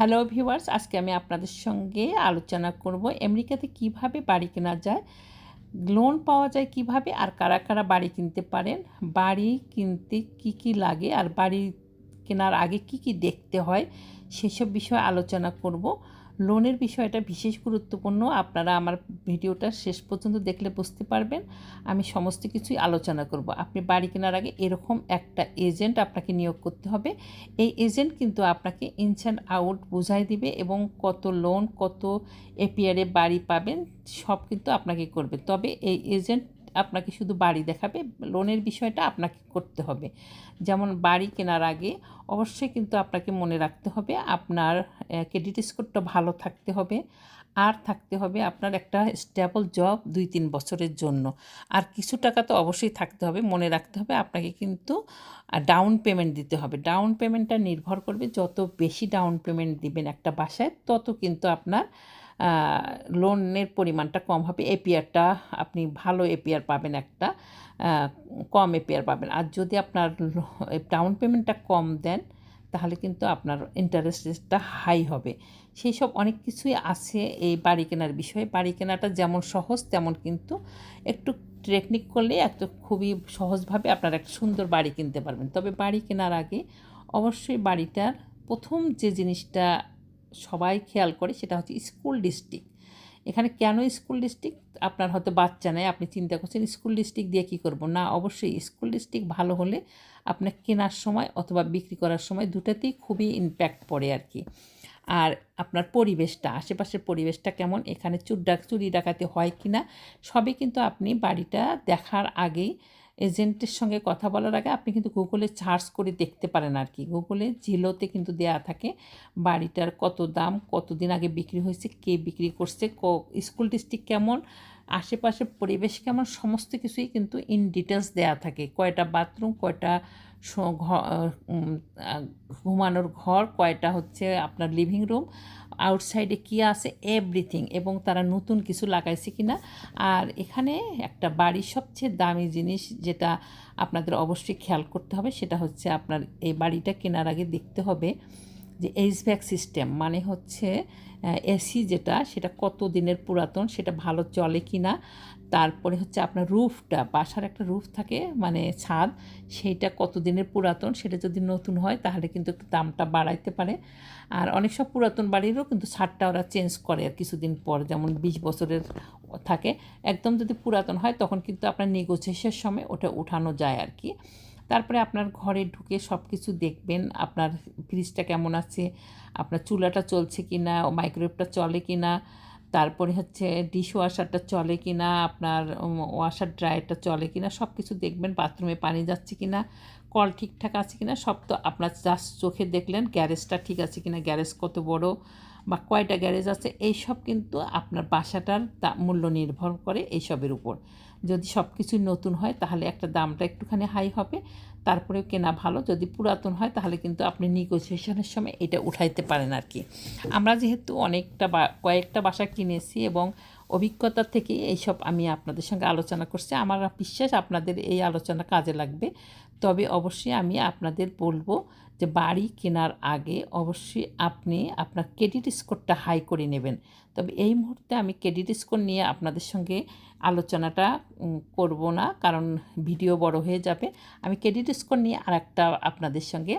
Hello viewers আজকে আমি আপনাদের সঙ্গে আলোচনা করব আমেরিকাতে কীভাবে বাড়ি কেনা যায় লোন পাওয়া যায় কীভাবে, আর কারা কারা বাড়ি কিনতে পারেন, বাড়ি কিনতে কি কি লাগে, আর বাড়ি কেনার আগে কি কি দেখতে হয়, সেসব বিষয়ে আলোচনা করব। লোনের বিষয়টা বিশেষ গুরুত্বপূর্ণ। আপনারা আমার ভিডিওটা শেষ পর্যন্ত দেখলে বুঝতে পারবেন। আমি সমস্ত কিছুই আলোচনা করব। আপনি বাড়ি কেনার আগে এরকম একটা এজেন্ট আপনাকে নিয়োগ করতে হবে। এই এজেন্ট কিন্তু আপনাকে ইনস অ্যান্ড আউট বোঝাই দিবে এবং কত লোন, কত এপিআরে বাড়ি পাবেন, সব কিন্তু আপনাকে করবে। তবে এই এজেন্ট আপনাকে শুধু বাড়ি দেখাবে, লোনের বিষয়টা আপনাকে করতে হবে। যেমন বাড়ি কেনার আগে অবশ্যই কিন্তু আপনাকে মনে রাখতে হবে, আপনার ক্রেডিট স্কোরটা ভালো থাকতে হবে। আর থাকতে হবে আপনার একটা স্টেবল জব দুই তিন বছরের জন্য। আর কিছু টাকা তো অবশ্যই থাকতে হবে, মনে রাখতে হবে আপনাকে কিন্তু ডাউন পেমেন্ট দিতে হবে। ডাউন পেমেন্টটা নির্ভর করবে, যত বেশি ডাউন পেমেন্ট দিবেন একটা বাসায়, তত কিন্তু আপনার লোনের পরিমাণটা কম হবে। এপিআরটা আপনি ভালো এপিআর পাবেন একটা কম এপিআর পাবেন। আর যদি আপনার ডাউন পেমেন্টটা কম দেন, তাহলে কিন্তু আপনার ইন্টারেস্ট রেটটা হাই হবে। সেই সব অনেক কিছুই আছে এই বাড়ি কেনার বিষয়ে। বাড়ি কেনাটা যেমন সহজ, তেমন কিন্তু একটু টেকনিক করলে একটু খুবই সহজভাবে আপনারা একটা সুন্দর বাড়ি কিনতে পারবেন। তবে বাড়ি কেনার আগে অবশ্যই বাড়িটার প্রথম যে জিনিসটা সবাই খেয়াল করে সেটা হচ্ছে স্কুল ডিস্ট্রিক্ট। এখানে কেন স্কুল ডিস্ট্রিক্ট? আপনার হয়তো বাচ্চা নেই, আপনি চিন্তা করছেন স্কুল ডিস্ট্রিক্ট দিয়ে কী করব? না, অবশ্যই স্কুল ডিস্ট্রিক্ট ভালো হলে আপনার কেনার সময় অথবা বিক্রি করার সময় দুটাতেই খুবই ইম্প্যাক্ট পড়ে আর কি। আর আপনার পরিবেশটা, আশেপাশের পরিবেশটা কেমন? এখানে চুর ডাক চুরি ডাকাতি হয় কি না সবই কিন্তু আপনি বাড়িটা দেখার আগেই এজেন্টের সঙ্গে কথা বলার আগে আপনি কিন্তু গুগলে সার্চ করে দেখতে পারেন আর কি গুগলে জিলোতে কিন্তু দেয়া থাকে বাড়িটার কত দাম, কতদিন আগে বিক্রি হয়েছে, কে বিক্রি করছে স্কুল ডিস্ট্রিক্ট কেমন আশেপাশের পরিবেশ কেমন সমস্ত কিছুই কিন্তু ইন ডিটেলস দেয়া থাকে। কয়টা বাথরুম কয়টা ঘুমানোর ঘর, কয়টা হচ্ছে আপনার লিভিং রুম আউটসাইডে কী আছে এভরিথিং এবং তারা নতুন কিছু লাগাইছে কি না আর এখানে একটা বাড়ির সবচেয়ে দামি জিনিস যেটা আপনাদের অবশ্যই খেয়াল করতে হবে, সেটা হচ্ছে আপনার এই বাড়িটা কেনার আগে দেখতে হবে যে এইচভ্যাক সিস্টেম মানে হচ্ছে এসি যেটা, সেটা কত দিনের পুরাতন, সেটা ভালো চলে কি না তারপরে হচ্ছে আপনার রুফটা, বাসার একটা রুফ থাকে মানে ছাদ সেইটা কত দিনের পুরাতন, সেটা যদি নতুন হয়, তাহলে কিন্তু একটু দামটা বাড়াইতে পারে। আর অনেক সব পুরাতন বাড়িরও কিন্তু ছাদটা ওরা চেঞ্জ করে আর কিছুদিন পর, যেমন বিশ বছরের থাকে। একদম যদি পুরাতন হয়, তখন কিন্তু আপনার নেগোসিয়েশনের সময় ওটা উঠানো যায় আর কি। তারপরে আপনার ঘরে ঢুকে সব কিছু দেখবেন, আপনার ফ্রিজটা কেমন আছে, আপনার চুলাটা চলছে কি না মাইক্রোওয়েভটা চলে কি না তারপরে হচ্ছে ডিশ ওয়াশারটা চলে কি না আপনার ওয়াশার ড্রায়ারটা চলে কি না সব কিছু দেখবেন বাথরুমে পানি যাচ্ছে কি না কল ঠিকঠাক আছে কি না সব তো আপনার জাস্ট চোখে দেখলেন গ্যারেজটা ঠিক আছে কি না গ্যারেজ কত বড় বা কয়টা গ্যারেজ আছে, এইসব কিন্তু আপনার বাসাটার মূল্য নির্ভর করে এইসবের উপর। যদি সব কিছুই নতুন হয়, তাহলে একটা দামটা একটুখানি হাই হবে। তারপরেও কেনা ভালো, যদি পুরাতন হয়, তাহলে কিন্তু আপনি নিগোসিয়েশনের সময় এটা উঠাইতে পারেন আর কি আমরা যেহেতু অনেকটা বা, কয়েকটা বাসা কিনেছি এবং অভিজ্ঞতা থেকে এইসব আমি আপনাদের সঙ্গে আলোচনা করছি। আমার বিশ্বাস আপনাদের এই আলোচনা কাজে লাগবে। তবে অবশ্যই আমি আপনাদের বলব যে বাড়ি কেনার আগে অবশ্যই আপনি আপনার ক্রেডিট স্কোরটা হাই করে নেবেন। তবে এই মুহূর্তে আমি ক্রেডিট স্কোর নিয়ে আপনাদের সঙ্গে আলোচনাটা করব না, কারণ ভিডিও বড় হয়ে যাবে। আমি ক্রেডিট স্কোর নিয়ে আর একটা আপনাদের সঙ্গে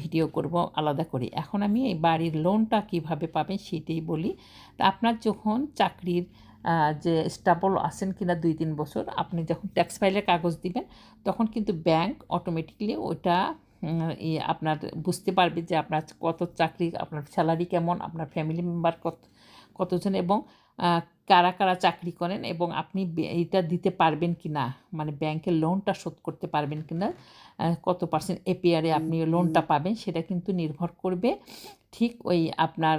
ভিডিও করব আলাদা করে। এখন আমি এই বাড়ির লোনটা কীভাবে পাবেন সেটাই বলি। তা আপনার যখন চাকরির যে স্টাবল আসেন কিনা দুই তিন বছর, আপনি যখন ট্যাক্স ফাইলের কাগজ দিবেন, তখন কিন্তু ব্যাংক অটোমেটিকলি ওটা আপনার বুঝতে পারবে যে আপনার কত চাকরি আপনার স্যালারি কেমন আপনার ফ্যামিলি মেম্বার কত কতজন এবং কারা কারা চাকরি করেন এবং আপনি এটা দিতে পারবেন কি না? মানে ব্যাংকের লোনটা শোধ করতে পারবেন কি না? কত পার্সেন্ট এপিআরে আপনি লোনটা পাবেন সেটা কিন্তু নির্ভর করবে ঠিক ওই আপনার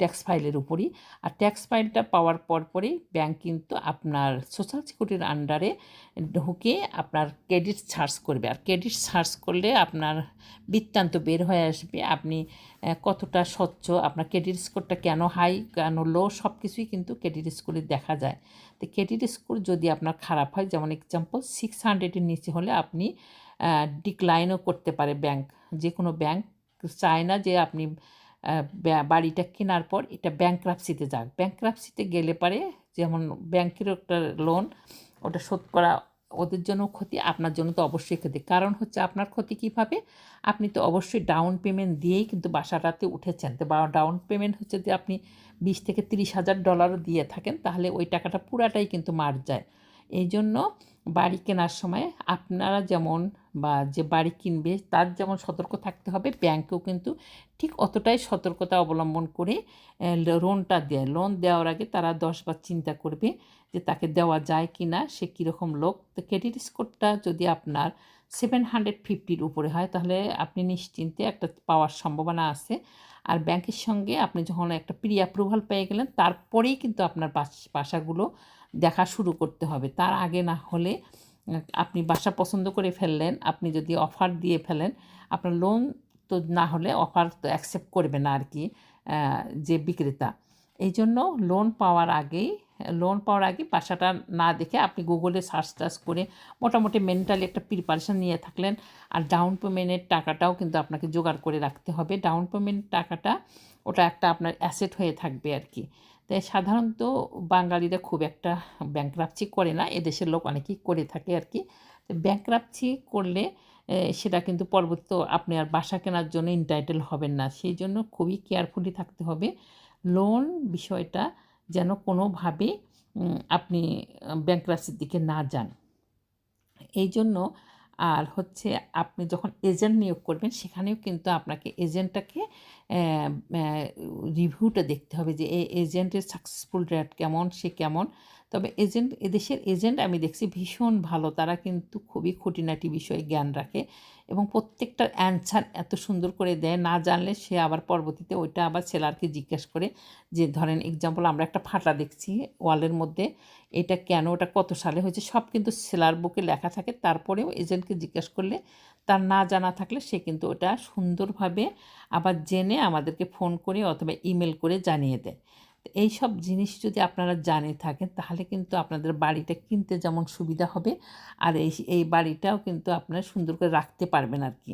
ট্যাক্স ফাইলের উপরই। আর ট্যাক্স ফাইলটা পাওয়ার পর পরেই ব্যাংক কিন্তু আপনার সোশ্যাল সিকিউরিটির আন্ডারে ঢুকে আপনার ক্রেডিট সার্চ করবে। আর ক্রেডিট সার্চ করলে আপনার বৃত্তান্ত বের হয়ে আসবে। আপনি কতটা স্বচ্ছ, আপনার ক্রেডিট স্কোরটা কেন হাই কেন লো সব কিছুই কিন্তু ক্রেডিট স্কোরে দেখা যায়। তো ক্রেডিট স্কোর যদি আপনার খারাপ হয়, যেমন এক্সাম্পল সিক্স হান্ড্রেডের নিচে হলে আপনি ডিক্লাইনও করতে পারে ব্যাংক যে কোনো ব্যাংক চায় না যে আপনি বাড়িটা কেনার পর এটা ব্যাংক্রাপসিতে যাক। ব্যাংক্রাপসিতে গেলে পারে যেমন ব্যাংকের একটা লোন ওটা শোধ করা ওদের জন্য ক্ষতি, আপনার জন্য তো অবশ্যই ক্ষতি। কারণ হচ্ছে আপনার ক্ষতি কীভাবে? আপনি তো অবশ্যই ডাউন পেমেন্ট দিয়েই কিন্তু বাসাটাতে উঠেছেন। তো বা ডাউন পেমেন্ট হচ্ছে যে আপনি বিশ থেকে তিরিশ হাজার ডলারও দিয়ে থাকেন, তাহলে ওই টাকাটা পুরাটাই কিন্তু মার যায়। এই জন্য বাড়ি কেনার সময় আপনারা যেমন বা যে বাড়ি কিনবে, তার যেমন সতর্ক থাকতে হবে। ব্যাংকেও কিন্তু ঠিক অতটাই সতর্কতা অবলম্বন করে লোনটা দেয় লোন দেওয়ার আগে তারা দশবার চিন্তা করবে যে তাকে দেওয়া যায় কি না সে কীরকম লোক। তো ক্রেডিট স্কোরটা যদি আপনার সেভেন হান্ড্রেড ফিফটির উপরে হয়, তাহলে আপনি নিশ্চিন্তে একটা পাওয়ার সম্ভাবনা আছে। আর ব্যাংকের সঙ্গে আপনি যখন একটা প্রি অ্যাপ্রুভাল পেয়ে গেলেন, তারপরেই কিন্তু আপনার বাস- বাসাগুলো দেখা শুরু করতে হবে। তার আগে না হলে আপনি বাসা পছন্দ করে ফেললেন, আপনি যদি অফার দিয়ে ফেলেন, আপনার লোন তো না হলে অফার তো অ্যাকসেপ্ট করবে না আর কি যে বিক্রেতা। এই জন্য লোন পাওয়ার আগেই লোন পাওয়ার আগে বাসাটা না দেখে আপনি গুগলে সার্চ টার্চ করে মোটামুটি মেন্টালি একটা প্রিপারেশান নিয়ে থাকলেন। আর ডাউন পেমেন্টের টাকাটাও কিন্তু আপনাকে জোগাড় করে রাখতে হবে। ডাউন পেমেন্ট টাকাটা, ওটা একটা আপনার অ্যাসেট হয়ে থাকবে আর কি। তাই সাধারণত বাঙালিরা খুব একটা ব্যাংক্রাপচি করে না, এদেশের লোক অনেকেই করে থাকে আর কি। ব্যাংক্রাপচি করলে সেটা কিন্তু পরবর্তী আপনি আর বাসা কেনার জন্য ইন্টাইটেল হবেন না। সেই জন্য খুবই কেয়ারফুলি থাকতে হবে। লোন বিষয়টা যেন কোনোভাবে আপনি ব্যাংক্রাপসির দিকে না যান। এই জন্য আর হচ্ছে আপনি যখন এজেন্ট নিয়োগ করবেন, সেখানেও কিন্তু আপনাকে এজেন্টটাকে রিভিউটা দেখতে হবে যে, এই এজেন্টের সাকসেসফুল রেট কেমন, সে কেমন? তবে এজেন্ট, এদেশের এজেন্ট আমি দেখছি ভীষণ ভালো। তারা কিন্তু খুবই খুঁটিনাটি বিষয়ে জ্ঞান রাখে এবং প্রত্যেকটার অ্যান্সার এত সুন্দর করে দেয়। না জানলে সে আবার পরবর্তীতে ওইটা আবার সেলারকে জিজ্ঞেস করে যে, ধরেন এক্সাম্পল আমরা একটা ফাটা দেখছি ওয়ালের মধ্যে। এটা কেন? ওটা কত সালে হয়েছে? সব কিন্তু সেলার বুকে লেখা থাকে। তারপরেও এজেন্টকে জিজ্ঞেস করলে তার না জানা থাকলে সে কিন্তু ওটা সুন্দরভাবে আবার জেনে আমাদেরকে ফোন করে অথবা ইমেল করে জানিয়ে দেয়। এই সব জিনিস যদি আপনারা জানে থাকেন, তাহলে কিন্তু আপনাদের বাড়িটা কিনতে যেমন সুবিধা হবে, আর এই এই বাড়িটাও কিন্তু আপনারা সুন্দর করে রাখতে পারবেন আর কি।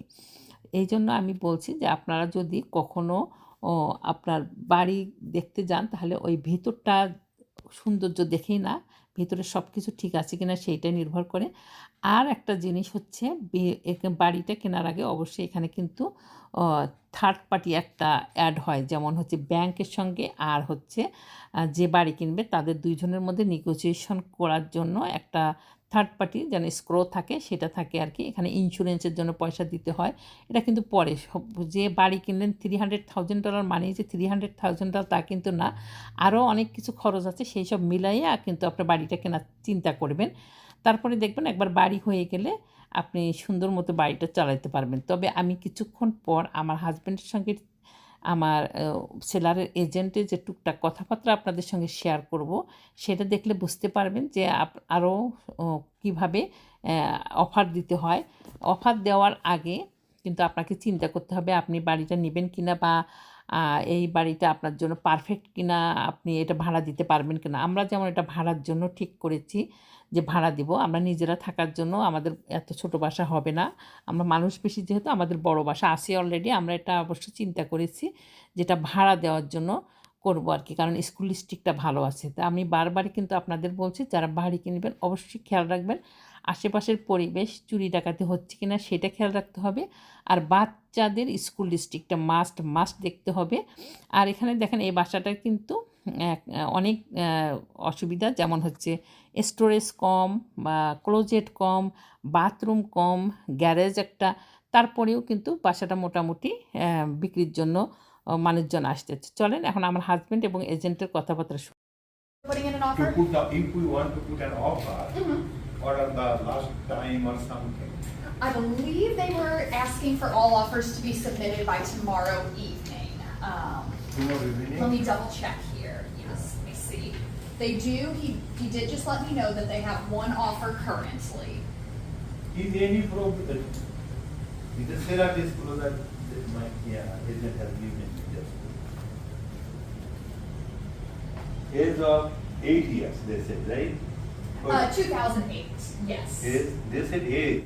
এই জন্য আমি বলছি যে, আপনারা যদি কখনও আপনার বাড়ি দেখতে যান, তাহলে ওই ভেতরটা সৌন্দর্য দেখেই না ভেতরে সব কিছু ঠিক আছে কিনা সেইটা নির্ভর করে। আর একটা জিনিস হচ্ছে বাড়িটা কেনার আগে অবশ্যই এখানে কিন্তু থার্ড পার্টি একটা অ্যাড হয়। যেমন হচ্ছে ব্যাংকের সঙ্গে আর হচ্ছে যে বাড়ি কিনবে তাদের দুইজনের মধ্যে নেগোসিয়েশন করার জন্য একটা থার্ড পার্টি যেন স্ক্রো থাকে, সেটা থাকে আর কি। এখানে ইন্স্যুরেন্সের জন্য পয়সা দিতে হয়। এটা কিন্তু পরে। যে বাড়ি কিনলেন থ্রি হান্ড্রেড থাউজেন্ড ডলার মানেই যে থ্রি হান্ড্রেড থাউজেন্ড ডলার তা কিন্তু না। আরও অনেক কিছু খরচ আছে, সেই সব মিলাইয়া কিন্তু আপনার বাড়িটা কেনার চিন্তা করবেন। তারপরে দেখবেন একবার বাড়ি হয়ে গেলে আপনি সুন্দর মতো বাড়িটা চালাতে পারবেন। তবে আমি কিছুক্ষণ পর আমার হাজব্যান্ডের সঙ্গে আমার সেলারের এজেন্টের যে টুকটাক কথাবার্তা আপনাদের সঙ্গে শেয়ার করব, সেটা দেখলে বুঝতে পারবেন যে আরও কীভাবে অফার দিতে হয়। অফার দেওয়ার আগে কিন্তু আপনাকে চিন্তা করতে হবে আপনি বাড়িটা নেবেন কিনা বা এই বাড়িটা আপনার জন্য পারফেক্ট কিনা, আপনি এটা ভাড়া দিতে পারবেন কিনা। আমরা যেমন এটা ভাড়ার জন্য ঠিক করেছি যে ভাড়া দিব, আমরা নিজেরা থাকার জন্য আমাদের এত ছোট বাসা হবে না। আমরা মানুষ বেশি যেহেতু আমাদের বড় বাসা আছে অলরেডি আমরা এটা অবশ্য চিন্তা করেছি যেটা ভাড়া দেওয়ার জন্য করব আর কি, কারণ স্কুল ডিস্ট্রিক্টটা ভালো আছে। তা আমি বারবারই কিন্তু আপনাদের বলছি, যারা বাড়ি কিনবেন অবশ্যই খেয়াল রাখবেন আশেপাশের পরিবেশ চুরি ডাকাতি হচ্ছে কিনা সেটা খেয়াল রাখতে হবে। আর বাচ্চাদের স্কুল ডিস্ট্রিক্টটা মাস্ট মাস্ট দেখতে হবে। আর এখানে দেখেন এই বাসাটা কিন্তু অনেক অসুবিধা যেমন হচ্ছে স্টোরেজ কম বা ক্লোজেট কম বাথরুম কম গ্যারেজ একটা তারপরেও কিন্তু বাসাটা মোটামুটি বিক্রির জন্য মানুষজন আসতেছে চলেন এখন আমার হাজব্যান্ড এবং এজেন্টের কথাবার্তা শুনি। Mhm. or on the last time or something. I believe they were asking for all offers to be submitted by tomorrow evening. Um, Tomorrow evening? let me double check let me see. They do, he, he did just let me know that they have one offer currently. is any problem, is the Sarah disclose that that my, yeah, agent has given me just. Age of eight years, they said, right? Uh, two thousand eight, yes. Age, they said age.